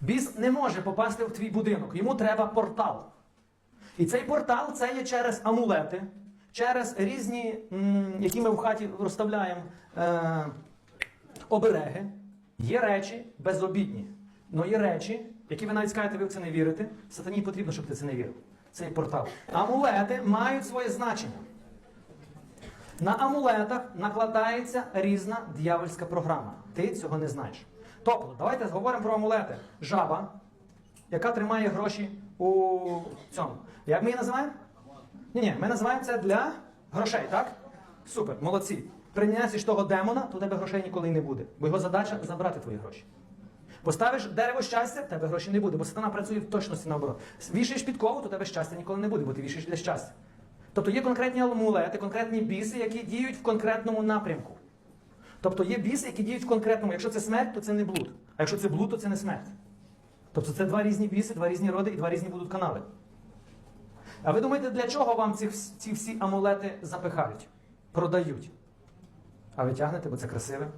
Біс не може попасти в твій будинок, йому треба портал. І цей портал це є через амулети, через різні, які ми в хаті розставляємо е, обереги. Є речі безобідні. але є речі, які ви навіть скажете, ви в це не вірите. Сатані потрібно, щоб ти це не вірив. Це є портал. Амулети мають своє значення. На амулетах накладається різна дьявольська програма. Ти цього не знаєш. Тобто, давайте говоримо про амулети. Жаба, яка тримає гроші у цьому. Як ми її називаємо? Ні, ні, ми називаємо це для грошей, так? Супер, молодці. Принесеш того демона, то у тебе грошей ніколи не буде. Бо його задача забрати твої гроші. Поставиш дерево щастя, в тебе грошей не буде, бо сатана працює в точності наоборот. Вішаєш підкову, то тебе щастя ніколи не буде, бо ти вішаєш для щастя. Тобто є конкретні амулети, конкретні біси, які діють в конкретному напрямку. Тобто є біси, які діють в конкретному. Якщо це смерть, то це не блуд. А якщо це блуд, то це не смерть. Тобто це два різні біси, два різні роди і два різні будуть канали. А ви думаєте, для чого вам ці, ці всі амулети запихають, продають? А ви тягнете, бо це красиве.